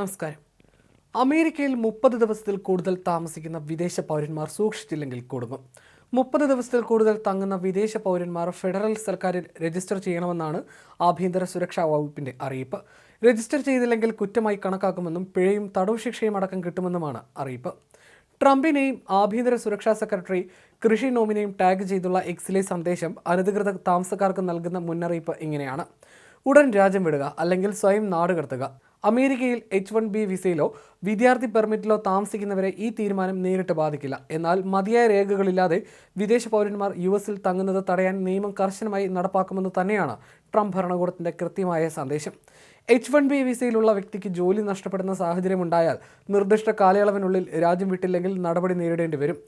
നമസ്കാരം. അമേരിക്കയിൽ മുപ്പത് ദിവസത്തിൽ കൂടുതൽ താമസിക്കുന്ന വിദേശ പൗരന്മാർ സൂക്ഷിച്ചില്ലെങ്കിൽ കുടുങ്ങും മുപ്പത് ദിവസത്തിൽ കൂടുതൽ തങ്ങുന്ന വിദേശ പൗരന്മാർ ഫെഡറൽ സർക്കാരിൽ രജിസ്റ്റർ ചെയ്യണമെന്നാണ് ആഭ്യന്തര സുരക്ഷാ വകുപ്പിന്റെ അറിയിപ്പ്. രജിസ്റ്റർ ചെയ്തില്ലെങ്കിൽ കുറ്റമായി കണക്കാക്കുമെന്നും പിഴയും തടവ് ശിക്ഷയും അടക്കം കിട്ടുമെന്നുമാണ് അറിയിപ്പ്. ട്രംപിനെയും ആഭ്യന്തര സുരക്ഷാ സെക്രട്ടറി കൃഷി നോമിനെയും ടാഗ് ചെയ്തുള്ള എക്സിലെ സന്ദേശം അനധികൃത താമസക്കാർക്ക് നൽകുന്ന മുന്നറിയിപ്പ് ഇങ്ങനെയാണ്. ഉടൻ രാജ്യം വിടുക അല്ലെങ്കിൽ സ്വയം നാട് കടത്തുക അമേരിക്കയിൽ എച്ച് വൺ ബി വിസയിലോ വിദ്യാർത്ഥി പെർമിറ്റിലോ താമസിക്കുന്നവരെ ഈ തീരുമാനം നേരിട്ട് ബാധിക്കില്ല. എന്നാൽ മതിയായ രേഖകളില്ലാതെ വിദേശ പൗരന്മാർ യു എസിൽ തങ്ങുന്നത് തടയാൻ നിയമം കർശനമായി നടപ്പാക്കുമെന്ന് തന്നെയാണ് ട്രംപ് ഭരണകൂടത്തിന്റെ കൃത്യമായ സന്ദേശം. എച്ച് വൺ ബി വിസയിലുള്ള വ്യക്തിക്ക് ജോലി നഷ്ടപ്പെടുന്ന സാഹചര്യമുണ്ടായാൽ നിർദ്ദിഷ്ട കാലയളവിനുള്ളിൽ രാജ്യം വിട്ടില്ലെങ്കിൽ നടപടി നേരിടേണ്ടി വരും.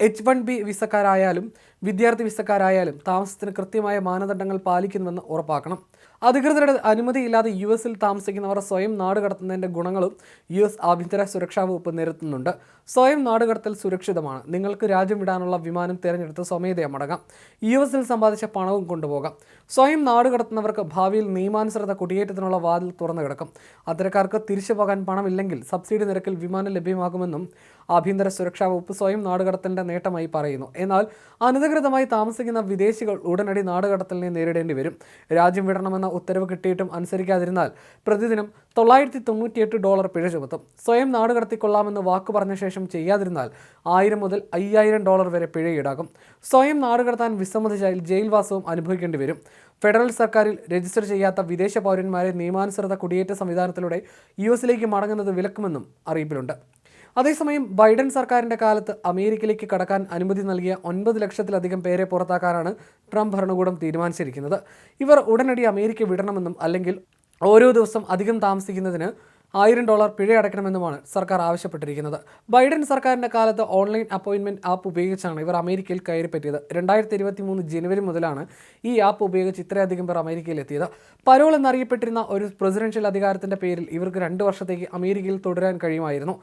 എച്ച് വൺ ബി വിസക്കാരായാലും വിദ്യാർത്ഥി വിസക്കാരായാലും താമസത്തിന് കൃത്യമായ മാനദണ്ഡങ്ങൾ പാലിക്കുന്നുവെന്ന് ഉറപ്പാക്കണം. അധികൃതരുടെ അനുമതിയില്ലാതെ യു എസിൽ താമസിക്കുന്നവർ സ്വയം നാട് കടത്തുന്നതിന്റെ ഗുണങ്ങളും യു എസ് ആഭ്യന്തര സുരക്ഷാ വകുപ്പ് നിരത്തുന്നുണ്ട് സ്വയം നാട് കടത്തൽ സുരക്ഷിതമാണ്. നിങ്ങൾക്ക് രാജ്യം വിടാനുള്ള വിമാനം തിരഞ്ഞെടുത്ത് സ്വമേധയാ മടങ്ങാം. യു എസിൽ സമ്പാദിച്ച പണവും കൊണ്ടുപോകാം. സ്വയം നാട് കടത്തുന്നവർക്ക് ഭാവിയിൽ നിയമാനുസൃത കുടിയേറ്റത്തിനുള്ള വാതിൽ തുറന്നു കിടക്കും. അത്തരക്കാർക്ക് തിരിച്ചു പോകാൻ പണമില്ലെങ്കിൽ സബ്സിഡി നിരക്കിൽ വിമാനം ലഭ്യമാകുമെന്നും ആഭ്യന്തര സുരക്ഷാ വകുപ്പ് സ്വയം നാടുകടത്തലിന്റെ നേട്ടമായി പറയുന്നു. എന്നാൽ അനധികൃതമായി താമസിക്കുന്ന വിദേശികൾ ഉടനടി നാടുകടത്തലിനെ നേരിടേണ്ടി വരും. രാജ്യം വിടണമെന്ന ഉത്തരവ് കിട്ടിയിട്ടും അനുസരിക്കാതിരുന്നാൽ പ്രതിദിനം തൊള്ളായിരത്തി തൊണ്ണൂറ്റിയെട്ട് ഡോളർ പിഴ ചുമത്തും. സ്വയം നാടുകടത്തിക്കൊള്ളാമെന്ന് വാക്കു പറഞ്ഞ ശേഷം ചെയ്യാതിരുന്നാൽ ആയിരം മുതൽ അയ്യായിരം ഡോളർ വരെ പിഴ ഈടാക്കും സ്വയം നാടുകടത്താൻ വിസമ്മതിച്ചാൽ ജയിൽവാസവും അനുഭവിക്കേണ്ടി വരും. ഫെഡറൽ സർക്കാരിൽ രജിസ്റ്റർ ചെയ്യാത്ത വിദേശ പൗരന്മാരെ നിയമാനുസൃത കുടിയേറ്റ സംവിധാനത്തിലൂടെ യു എസിലേക്ക് മടങ്ങുന്നത് വിലക്കുമെന്നും അറിയിപ്പിലുണ്ട്. അതേസമയം ബൈഡൻ സർക്കാരിന്റെ കാലത്ത് അമേരിക്കയിലേക്ക് കടക്കാൻ അനുമതി നൽകിയ ഒൻപത് ലക്ഷത്തിലധികം പേരെ പുറത്താക്കാനാണ് ട്രംപ് ഭരണകൂടം തീരുമാനിച്ചിരിക്കുന്നത്. ഇവർ ഉടനടി അമേരിക്ക വിടണമെന്നും അല്ലെങ്കിൽ ഓരോ ദിവസം അധികം താമസിക്കുന്നതിന് ആയിരം ഡോളർ പിഴ അടയ്ക്കണമെന്നുമാണ് സർക്കാർ ആവശ്യപ്പെട്ടിരിക്കുന്നത്. ബൈഡൻ സർക്കാരിന്റെ കാലത്ത് ഓൺലൈൻ അപ്പോയിന്റ്മെന്റ് ആപ്പ് ഉപയോഗിച്ചാണ് ഇവർ അമേരിക്കയിൽ കയറിപ്പറ്റിയത് രണ്ടായിരത്തി ഇരുപത്തി മൂന്ന് ജനുവരി മുതലാണ് ഈ ആപ്പ് ഉപയോഗിച്ച് ഇത്രയധികം പേർ അമേരിക്കയിൽ എത്തിയത്. പരോൾ എന്നറിയപ്പെട്ടിരുന്ന ഒരു പ്രസിഡൻഷ്യൽ അധികാരത്തിന്റെ പേരിൽ ഇവർക്ക് രണ്ട് വർഷത്തേക്ക് അമേരിക്കയിൽ തുടരാൻ കഴിയുമായിരുന്നു.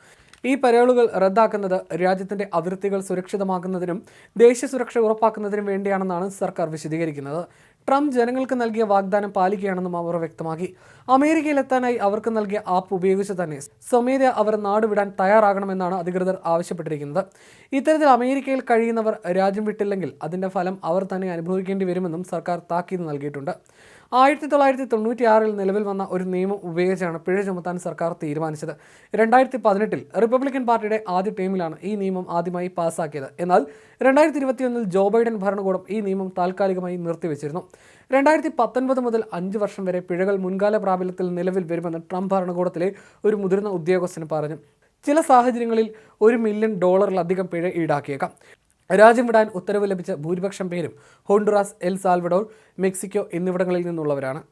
ഈ പരോളുകൾ റദ്ദാക്കുന്നത് രാജ്യത്തിന്റെ അതിർത്തികൾ സുരക്ഷിതമാക്കുന്നതിനും ദേശീയ സുരക്ഷ ഉറപ്പാക്കുന്നതിനും വേണ്ടിയാണെന്നാണ് സർക്കാർ വിശദീകരിക്കുന്നത്. ട്രംപ് ജനങ്ങൾക്ക് നൽകിയ വാഗ്ദാനം പാലിക്കുകയാണെന്നും അവർ വ്യക്തമാക്കി. അമേരിക്കയിലെത്താനായി അവർക്ക് നൽകിയ ആപ്പ് ഉപയോഗിച്ച് തന്നെ സ്വമേധ അവർ നാടുവിടാൻ തയ്യാറാകണമെന്നാണ് അധികൃതർ ആവശ്യപ്പെട്ടിരിക്കുന്നത്. ഇത്തരത്തിൽ അമേരിക്കയിൽ കഴിയുന്നവർ രാജ്യം വിട്ടില്ലെങ്കിൽ അതിന്റെ ഫലം അവർ തന്നെ അനുഭവിക്കേണ്ടി വരുമെന്നും സർക്കാർ താക്കീത് നൽകിയിട്ടുണ്ട്. ആയിരത്തി തൊള്ളായിരത്തി തൊണ്ണൂറ്റി ആറിൽ നിലവിൽ വന്ന ഒരു നിയമം ഉപയോഗിച്ചാണ് പിഴ ചുമത്താൻ സർക്കാർ തീരുമാനിച്ചത്. രണ്ടായിരത്തി പതിനെട്ടിൽ റിപ്പബ്ലിക്കൻ പാർട്ടിയുടെ ആദ്യ ടീമിലാണ് ഈ നിയമം ആദ്യമായി പാസ്സാക്കിയത്. എന്നാൽ രണ്ടായിരത്തി ഇരുപത്തിയൊന്നിൽ ജോ ബൈഡൻ ഭരണകൂടം ഈ നിയമം താൽക്കാലികമായി നിർത്തിവെച്ചിരുന്നു. രണ്ടായിരത്തി പത്തൊൻപത് മുതൽ അഞ്ച് വർഷം വരെ പിഴകൾ മുൻകാല പ്രാബല്യത്തിൽ നിലവിൽ വരുമെന്ന് ട്രംപ് ഭരണകൂടത്തിലെ ഒരു മുതിർന്ന ഉദ്യോഗസ്ഥന് പറഞ്ഞു. ചില സാഹചര്യങ്ങളിൽ ഒരു മില്യൺ ഡോളറിലധികം പിഴ ഈടാക്കിയേക്കാം. രാജ്യം വിടാൻ ഉത്തരവ് ലഭിച്ച ഭൂരിപക്ഷം പേരും ഹോണ്ടുറാസ് എൽ സാൽവഡോർ മെക്സിക്കോ എന്നിവിടങ്ങളിൽ നിന്നുള്ളവരാണ്.